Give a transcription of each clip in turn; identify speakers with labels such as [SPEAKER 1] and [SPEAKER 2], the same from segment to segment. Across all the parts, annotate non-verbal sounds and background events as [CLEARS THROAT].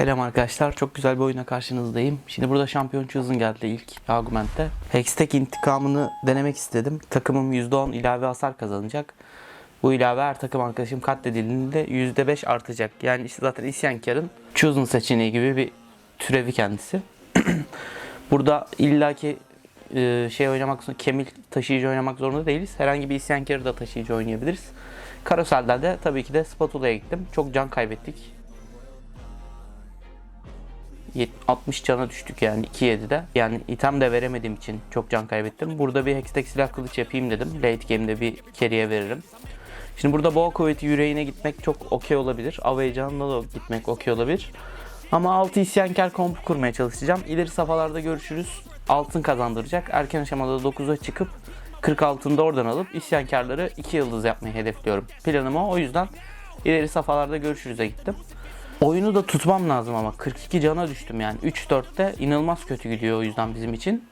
[SPEAKER 1] Selam arkadaşlar. Çok güzel bir oyuna karşınızdayım. Şimdi burada şampiyon chosen geldi ilk argumentte. Hextech intikamını denemek istedim. Takımım %10 ilave hasar kazanacak. Bu ilave her takım arkadaşım katledildiğinde %5 artacak. Yani işte zaten isyankarın chosen seçeneği gibi bir türevi kendisi. [CLEARS THROAT] burada illaki e, şey oynamak zorunda, kemil taşıyıcı oynamak zorunda değiliz. Herhangi bir isyankarı da taşıyıcı oynayabiliriz. Karosel'den de tabii ki de Spatula'ya gittim. Çok can kaybettik. Yet- 60 cana düştük yani 2-7'de. Yani item de veremediğim için çok can kaybettim. Burada bir Hextech silah kılıç yapayım dedim. Late game'de bir carry'e veririm. Şimdi burada boğa kuvveti yüreğine gitmek çok okey olabilir. Avecan'la da gitmek okey olabilir. Ama 6 isyankar kompu kurmaya çalışacağım. İleri safhalarda görüşürüz. Altın kazandıracak. Erken aşamada 9'a çıkıp 40 altında oradan alıp isyankarları 2 yıldız yapmayı hedefliyorum. Planım o. O yüzden ileri safhalarda görüşürüze gittim. Oyunu da tutmam lazım ama 42 cana düştüm yani. 3-4'te inanılmaz kötü gidiyor o yüzden bizim için.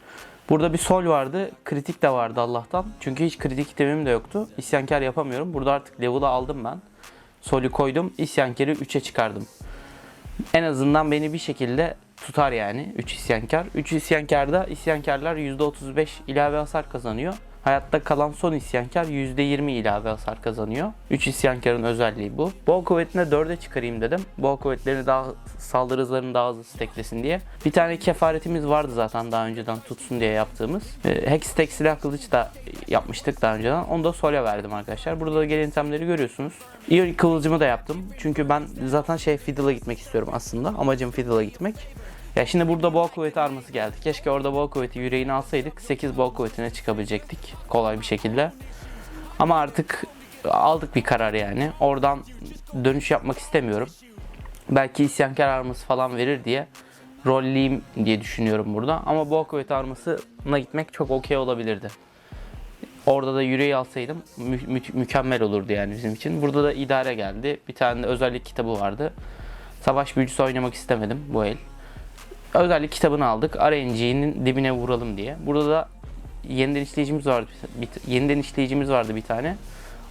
[SPEAKER 1] Burada bir sol vardı. Kritik de vardı Allah'tan. Çünkü hiç kritik itemim de yoktu. İsyankar yapamıyorum. Burada artık level'ı aldım ben. Solü koydum. İsyankarı 3'e çıkardım. En azından beni bir şekilde tutar yani 3 isyankar. 3 isyankarda isyankarlar %35 ilave hasar kazanıyor. Hayatta kalan son isyankar %20 ilave hasar kazanıyor. 3 isyankarın özelliği bu. Boğa kuvvetine 4'e çıkarayım dedim. Boğa kuvvetlerini daha saldırı hızlarını daha hızlı steklesin diye. Bir tane kefaretimiz vardı zaten daha önceden tutsun diye yaptığımız. Ee, Hextech silah kılıç da yapmıştık daha önceden. Onu da Sol'e verdim arkadaşlar. Burada da gelen itemleri görüyorsunuz. Ionic kılıcımı da yaptım. Çünkü ben zaten şey Fiddle'a gitmek istiyorum aslında. Amacım Fiddle'a gitmek. Ya şimdi burada boğa kuvveti arması geldi. Keşke orada boğa kuvveti yüreğini alsaydık 8 boğa kuvvetine çıkabilecektik kolay bir şekilde. Ama artık aldık bir karar yani. Oradan dönüş yapmak istemiyorum. Belki isyankar arması falan verir diye rolleyim diye düşünüyorum burada. Ama boğa kuvveti armasına gitmek çok okey olabilirdi. Orada da yüreği alsaydım mü- mü- mükemmel olurdu yani bizim için. Burada da idare geldi. Bir tane de özellik kitabı vardı. Savaş büyücüsü oynamak istemedim bu el özellik kitabını aldık. RNG'nin dibine vuralım diye. Burada da yeniden işleyicimiz vardı. Bir, yeniden işleyicimiz vardı bir tane.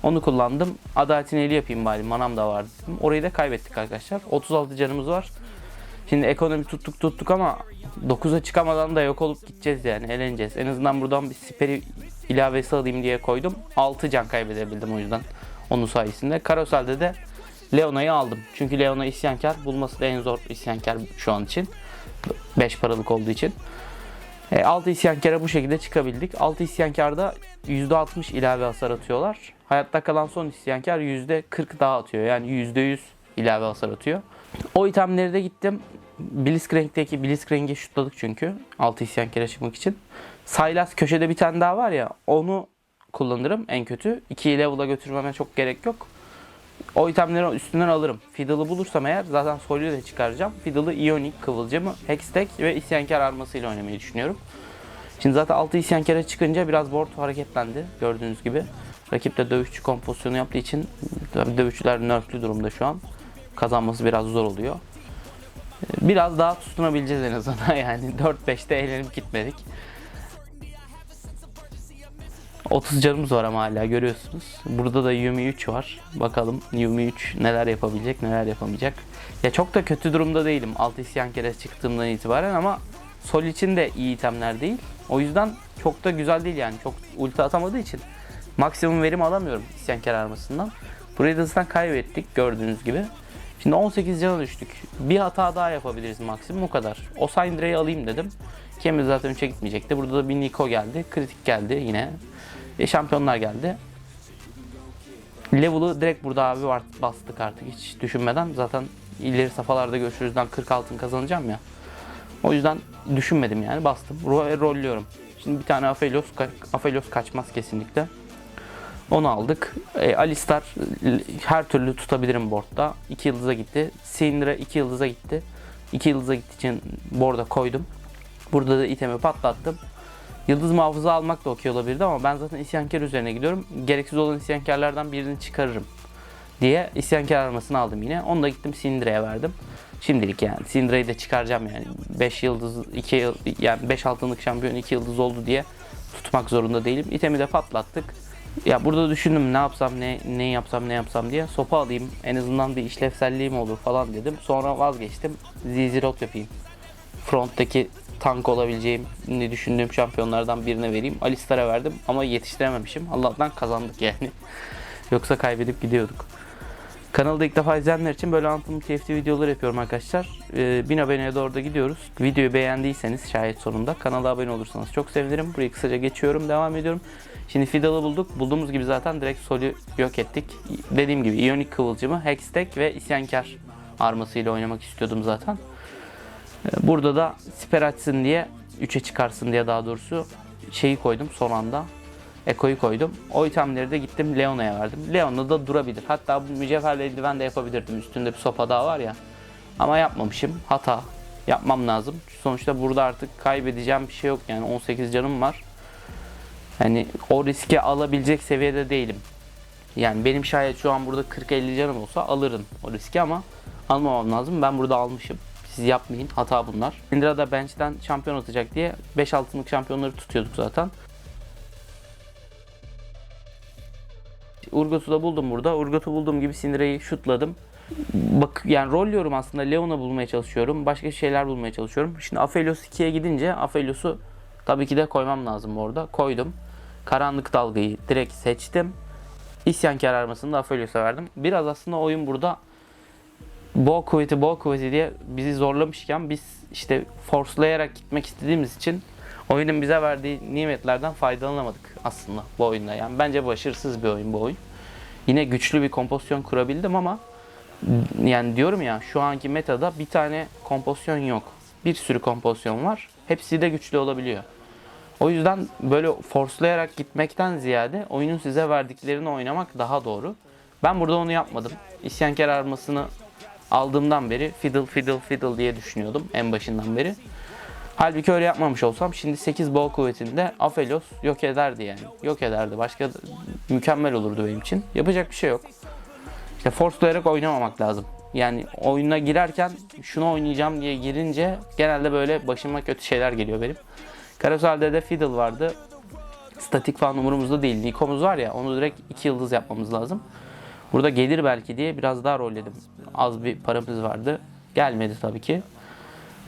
[SPEAKER 1] Onu kullandım. Adaletin eli yapayım bari. Manam da vardı. Orayı da kaybettik arkadaşlar. 36 canımız var. Şimdi ekonomi tuttuk tuttuk ama 9'a çıkamadan da yok olup gideceğiz yani. Eleneceğiz. En azından buradan bir siperi ilavesi alayım diye koydum. 6 can kaybedebildim o yüzden. Onun sayesinde. Karosel'de de Leona'yı aldım. Çünkü Leona isyankar. Bulması da en zor isyankar şu an için. 5 paralık olduğu için. E, 6 isyankara bu şekilde çıkabildik. 6 isyankarda %60 ilave hasar atıyorlar. Hayatta kalan son isyankar %40 daha atıyor. Yani %100 ilave hasar atıyor. O itemleri de gittim. Blitzcrank'teki Blitzcrank'i şutladık çünkü. 6 isyankara çıkmak için. Sylas köşede bir tane daha var ya onu kullanırım en kötü. 2 level'a götürmeme çok gerek yok. O itemleri üstünden alırım. Fiddle'ı bulursam eğer zaten Soul'ü de çıkaracağım. Fiddle'ı Ionic kıvılcımı, Hextech ve isyankar armasıyla oynamayı düşünüyorum. Şimdi zaten 6 isyankara çıkınca biraz board hareketlendi gördüğünüz gibi. Rakip de dövüşçü kompozisyonu yaptığı için dövüşçüler nerflü durumda şu an. Kazanması biraz zor oluyor. Biraz daha tutunabileceğiz en azından [LAUGHS] yani 4-5'te eğlenip gitmedik. 30 canımız var ama hala görüyorsunuz. Burada da Yumi 3 var. Bakalım Yumi 3 neler yapabilecek neler yapamayacak. Ya çok da kötü durumda değilim 6 isyan kere çıktığımdan itibaren ama Sol için de iyi itemler değil. O yüzden çok da güzel değil yani. Çok ulti atamadığı için maksimum verim alamıyorum isyankar armasından. Burayı da zaten kaybettik gördüğünüz gibi. Şimdi 18 cana düştük. Bir hata daha yapabiliriz maksimum o kadar. O Syndra'yı alayım dedim. Kemir zaten 3'e gitmeyecekti. Burada da bir Niko geldi. Kritik geldi yine. E, şampiyonlar geldi. Level'ı direkt burada abi var, bastık artık hiç düşünmeden. Zaten ileri safhalarda görüşürüzden 40 altın kazanacağım ya. O yüzden düşünmedim yani bastım. Ro rolluyorum. Şimdi bir tane Aphelios, ka- Aphelios kaçmaz kesinlikle. Onu aldık. E, Alistar e, her türlü tutabilirim boardda. 2 yıldıza gitti. Syndra 2 yıldıza gitti. 2 yıldıza gittiği için board'a koydum. Burada da itemi patlattım. Yıldız muhafızı almak da okey olabilirdi ama ben zaten isyankar üzerine gidiyorum. Gereksiz olan isyankarlardan birini çıkarırım diye isyankar armasını aldım yine. Onu da gittim Syndra'ya verdim. Şimdilik yani Syndra'yı da çıkaracağım yani. 5 yıldız 2 yıl yani 5 altınlık şampiyon 2 yıldız oldu diye tutmak zorunda değilim. İtemi de patlattık. Ya burada düşündüm ne yapsam ne ne yapsam ne yapsam diye sopa alayım en azından bir işlevselliğim olur falan dedim. Sonra vazgeçtim. Zizirot yapayım. Fronttaki tank olabileceğim ne düşündüğüm şampiyonlardan birine vereyim. Alistar'a verdim ama yetiştirememişim. Allah'tan kazandık yani. [LAUGHS] Yoksa kaybedip gidiyorduk. Kanalda ilk defa izleyenler için böyle anlatımlı TFT videoları yapıyorum arkadaşlar. Ee, 1000 aboneye doğru da gidiyoruz. Videoyu beğendiyseniz şayet sonunda kanala abone olursanız çok sevinirim. Burayı kısaca geçiyorum, devam ediyorum. Şimdi Fiddle'ı bulduk. Bulduğumuz gibi zaten direkt Sol'ü yok ettik. Dediğim gibi Ionic Kıvılcımı, Hextech ve İsyankar armasıyla oynamak istiyordum zaten. Ee, Burada da siper açsın diye 3'e çıkarsın diye daha doğrusu şeyi koydum son anda. Eko'yu koydum. O itemleri de gittim Leona'ya verdim. Leona da durabilir. Hatta bu mücevherli eldiven de yapabilirdim. Üstünde bir sopa daha var ya. Ama yapmamışım. Hata. Yapmam lazım. Sonuçta burada artık kaybedeceğim bir şey yok. Yani 18 canım var. Hani o riski alabilecek seviyede değilim. Yani benim şayet şu an burada 40-50 canım olsa alırım o riski ama almamam lazım. Ben burada almışım. Siz yapmayın. Hata bunlar. Indra da bench'ten şampiyon atacak diye 5 altınlık şampiyonları tutuyorduk zaten. Urgot'u da buldum burada. Urgot'u bulduğum gibi Syndra'yı şutladım. Bak yani rolluyorum aslında. Leon'a bulmaya çalışıyorum. Başka şeyler bulmaya çalışıyorum. Şimdi Aphelios 2'ye gidince Aphelios'u tabii ki de koymam lazım orada. Koydum. Karanlık dalgayı direkt seçtim. İsyankar armasını da Aphelios'a verdim. Biraz aslında oyun burada boğa kuvveti boğa kuvveti diye bizi zorlamışken biz işte forcelayarak gitmek istediğimiz için oyunun bize verdiği nimetlerden faydalanamadık aslında bu oyunda. Yani bence başarısız bir oyun bu oyun. Yine güçlü bir kompozisyon kurabildim ama yani diyorum ya şu anki metada bir tane kompozisyon yok. Bir sürü kompozisyon var. Hepsi de güçlü olabiliyor. O yüzden böyle forcelayarak gitmekten ziyade oyunun size verdiklerini oynamak daha doğru. Ben burada onu yapmadım. İsyankar armasını aldığımdan beri fiddle fiddle fiddle diye düşünüyordum en başından beri. Halbuki öyle yapmamış olsam şimdi 8 bol kuvvetinde Aphelios yok ederdi yani. Yok ederdi. Başka mükemmel olurdu benim için. Yapacak bir şey yok. İşte forcelayarak oynamamak lazım. Yani oyuna girerken şunu oynayacağım diye girince genelde böyle başıma kötü şeyler geliyor benim. Karasal'de de Fiddle vardı. Statik falan umurumuzda değil. Niko'muz var ya onu direkt 2 yıldız yapmamız lazım. Burada gelir belki diye biraz daha rolledim. Az bir paramız vardı. Gelmedi tabii ki.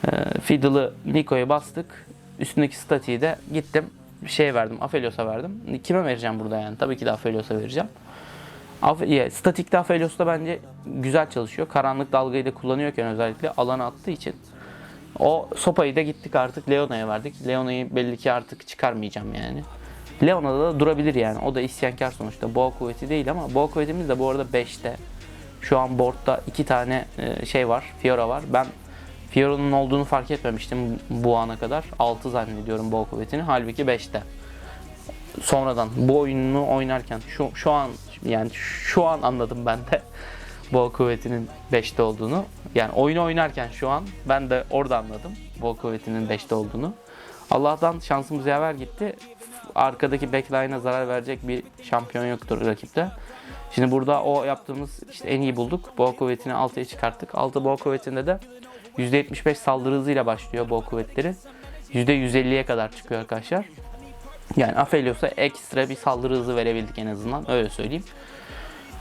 [SPEAKER 1] Ee, Fiddle'ı Niko'ya bastık. Üstündeki statiği de gittim bir şey verdim. Aphelios'a verdim. Kime vereceğim burada yani? Tabii ki de Aphelios'a vereceğim. Af ya, statikte Aphelios da bence güzel çalışıyor. Karanlık dalgayı da kullanıyorken özellikle alana attığı için. O sopayı da gittik artık Leona'ya verdik. Leona'yı belli ki artık çıkarmayacağım yani. Leona'da da durabilir yani. O da isyankar sonuçta. Boğa kuvveti değil ama boğa kuvvetimiz de bu arada 5'te. Şu an boardda iki tane e, şey var. Fiora var. Ben Fiora'nın olduğunu fark etmemiştim bu ana kadar. 6 zannediyorum boğa kuvvetini. Halbuki 5'te. Sonradan bu oyununu oynarken şu şu an yani şu an anladım ben de [LAUGHS] boğa kuvvetinin 5'te olduğunu. Yani oyunu oynarken şu an ben de orada anladım boğa kuvvetinin 5'te olduğunu. Allah'tan şansımız yaver gitti. Arkadaki backline'a zarar verecek bir şampiyon yoktur rakipte. Şimdi burada o yaptığımız işte en iyi bulduk. Boğa kuvvetini 6'ya çıkarttık. 6 boğa kuvvetinde de %75 saldırı hızıyla başlıyor boğa kuvvetleri. %150'ye kadar çıkıyor arkadaşlar. Yani Aphelios'a ekstra bir saldırı hızı verebildik en azından öyle söyleyeyim.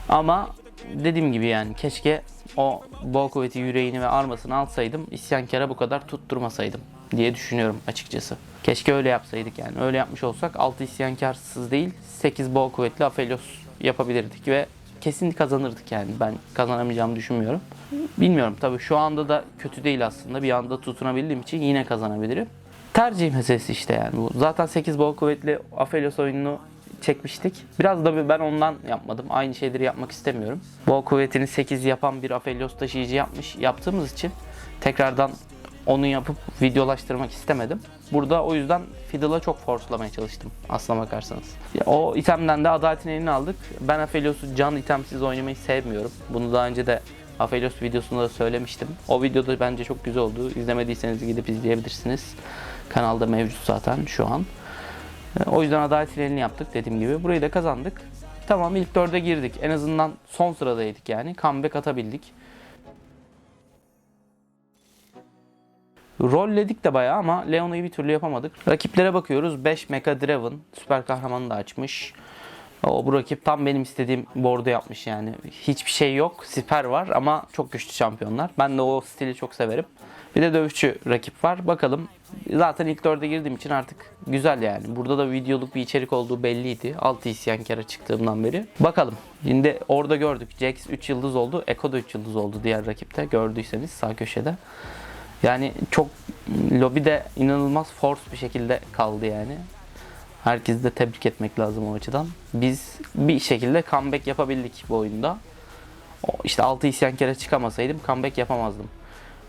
[SPEAKER 1] Ama dediğim gibi yani keşke o boğa kuvveti yüreğini ve armasını alsaydım isyankara bu kadar tutturmasaydım diye düşünüyorum açıkçası. Keşke öyle yapsaydık yani. Öyle yapmış olsak 6 isyankarsız değil 8 boğa kuvvetli Aphelios yapabilirdik ve kesin kazanırdık yani. Ben kazanamayacağımı düşünmüyorum. Bilmiyorum tabii şu anda da kötü değil aslında. Bir anda tutunabildiğim için yine kazanabilirim. Tercih meselesi işte yani bu. Zaten 8 bol kuvvetli Aphelios oyununu çekmiştik. Biraz da ben ondan yapmadım. Aynı şeyleri yapmak istemiyorum. Bol kuvvetini 8 yapan bir Aphelios taşıyıcı yapmış yaptığımız için tekrardan onu yapıp videolaştırmak istemedim. Burada o yüzden Fiddle'a çok forcelamaya çalıştım aslına bakarsanız. Ya, o itemden de adaletin elini aldık. Ben Aphelios'u can itemsiz oynamayı sevmiyorum. Bunu daha önce de Aphelios videosunda da söylemiştim. O videoda bence çok güzel oldu. İzlemediyseniz gidip izleyebilirsiniz. Kanalda mevcut zaten şu an. E, O yüzden adalet finalini yaptık dediğim gibi. Burayı da kazandık. Tamam ilk dörde girdik. En azından son sıradaydık yani. Comeback atabildik. Rolledik de bayağı ama Leona'yı bir türlü yapamadık. Rakiplere bakıyoruz. 5 Mecha Draven süper kahramanı da açmış. O bu rakip tam benim istediğim board'u yapmış yani. Hiçbir şey yok. Siper var ama çok güçlü şampiyonlar. Ben de o stili çok severim. Bir de dövüşçü rakip var. Bakalım. Zaten ilk dörde girdiğim için artık güzel yani. Burada da videoluk bir içerik olduğu belliydi. 6 isyankara çıktığımdan beri. Bakalım. Şimdi orada gördük. Jax 3 yıldız oldu. Eko da 3 yıldız oldu diğer rakipte. Gördüyseniz sağ köşede. Yani çok lobide inanılmaz force bir şekilde kaldı yani. Herkesi de tebrik etmek lazım o açıdan. Biz bir şekilde comeback yapabildik bu oyunda. İşte 6 isyankara çıkamasaydım comeback yapamazdım.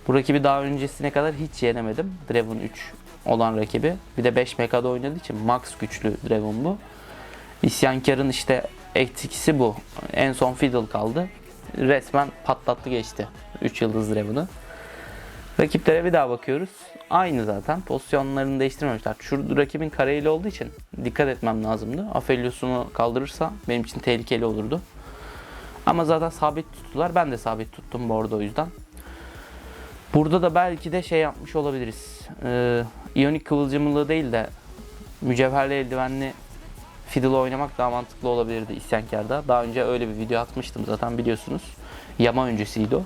[SPEAKER 1] Bu rakibi daha öncesine kadar hiç yenemedim. Draven 3 olan rakibi. Bir de 5 mekada oynadığı için max güçlü Draven bu. İsyankarın işte etkisi bu. En son Fiddle kaldı. Resmen patlattı geçti. 3 yıldız Draven'ı. Rakiplere bir daha bakıyoruz. Aynı zaten. Pozisyonlarını değiştirmemişler. Şu rakibin kareli olduğu için dikkat etmem lazımdı. Aphelios'unu kaldırırsa benim için tehlikeli olurdu. Ama zaten sabit tuttular. Ben de sabit tuttum bu arada o yüzden. Burada da belki de şey yapmış olabiliriz. Ee, İyonik kıvılcımlı değil de mücevherli eldivenli Fiddle oynamak daha mantıklı olabilirdi isyankarda. Daha önce öyle bir video atmıştım zaten biliyorsunuz. Yama öncesiydi o.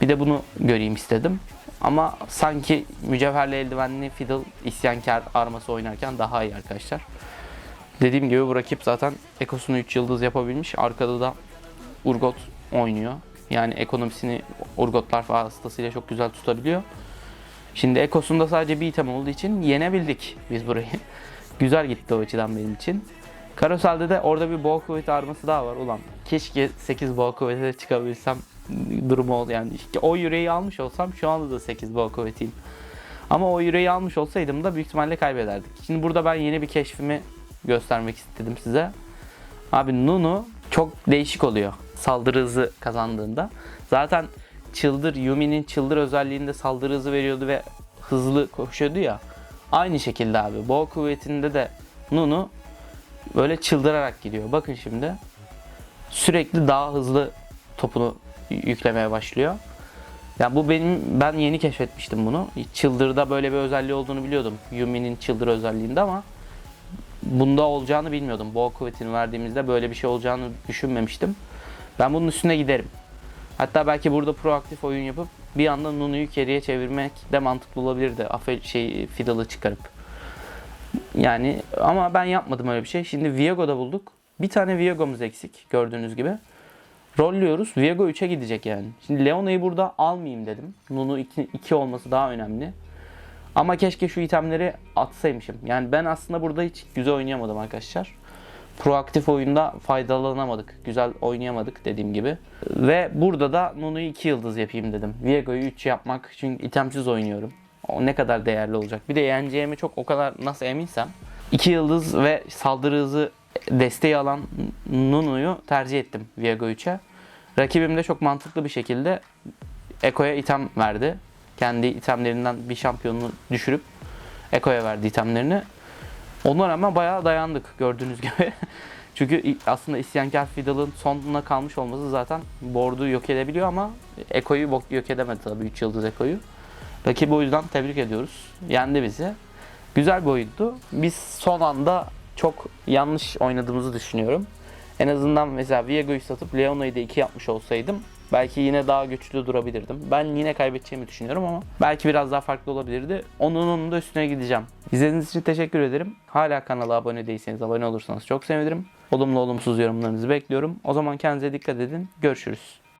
[SPEAKER 1] Bir de bunu göreyim istedim. Ama sanki mücevherli eldivenli Fiddle isyankar arması oynarken daha iyi arkadaşlar. Dediğim gibi bu rakip zaten ekosunu 3 yıldız yapabilmiş. Arkada da Urgot oynuyor. Yani ekonomisini Urgotlar vasıtasıyla çok güzel tutabiliyor. Şimdi ekosunda sadece bir item olduğu için yenebildik biz burayı. [LAUGHS] güzel gitti o açıdan benim için. Karosel'de de orada bir boğa kuvveti arması daha var. Ulan keşke 8 boğa kuvvete de çıkabilsem durumu oldu. Yani o yüreği almış olsam şu anda da 8 boğa kuvvetiyim. Ama o yüreği almış olsaydım da büyük ihtimalle kaybederdik. Şimdi burada ben yeni bir keşfimi göstermek istedim size. Abi Nunu çok değişik oluyor saldırı hızı kazandığında. Zaten Çıldır, Yumi'nin Çıldır özelliğinde saldırı hızı veriyordu ve hızlı koşuyordu ya. Aynı şekilde abi. Boğa kuvvetinde de Nunu böyle çıldırarak gidiyor. Bakın şimdi. Sürekli daha hızlı topunu yüklemeye başlıyor. Yani bu benim ben yeni keşfetmiştim bunu. Çıldır'da böyle bir özelliği olduğunu biliyordum. Yumi'nin Çıldır özelliğinde ama bunda olacağını bilmiyordum. Boğa kuvvetini verdiğimizde böyle bir şey olacağını düşünmemiştim. Ben bunun üstüne giderim. Hatta belki burada proaktif oyun yapıp bir anda Nunu'yu geriye çevirmek de mantıklı olabilirdi. Afe şey Fiddle'ı çıkarıp. Yani ama ben yapmadım öyle bir şey. Şimdi Viego'da bulduk. Bir tane Viego'muz eksik gördüğünüz gibi. Rollüyoruz. Viego 3'e gidecek yani. Şimdi Leona'yı burada almayayım dedim. Nunu 2 olması daha önemli. Ama keşke şu itemleri atsaymışım. Yani ben aslında burada hiç güzel oynayamadım arkadaşlar. Proaktif oyunda faydalanamadık. Güzel oynayamadık dediğim gibi. Ve burada da Nunu'yu 2 yıldız yapayım dedim. Viego'yu 3 yapmak çünkü itemsiz oynuyorum. O ne kadar değerli olacak. Bir de yeneceğimi çok o kadar nasıl eminsem. 2 yıldız ve saldırı hızı desteği alan Nunu'yu tercih ettim Viego 3'e. Rakibim de çok mantıklı bir şekilde Eko'ya item verdi. Kendi itemlerinden bir şampiyonunu düşürüp Eko'ya verdi itemlerini. Ona rağmen bayağı dayandık gördüğünüz [LAUGHS] gibi. Çünkü aslında isyankar Fiddle'ın sonuna kalmış olması zaten board'u yok edebiliyor ama Eko'yu yok edemedi tabii 3 yıldız Eko'yu. Rakibi o yüzden tebrik ediyoruz. Yendi bizi. Güzel bir oyundu. Biz son anda çok yanlış oynadığımızı düşünüyorum. En azından mesela Viego'yu satıp Leona'yı da 2 yapmış olsaydım belki yine daha güçlü durabilirdim. Ben yine kaybedeceğimi düşünüyorum ama belki biraz daha farklı olabilirdi. Onun onun da üstüne gideceğim. İzlediğiniz için teşekkür ederim. Hala kanala abone değilseniz abone olursanız çok sevinirim. Olumlu olumsuz yorumlarınızı bekliyorum. O zaman kendinize dikkat edin. Görüşürüz.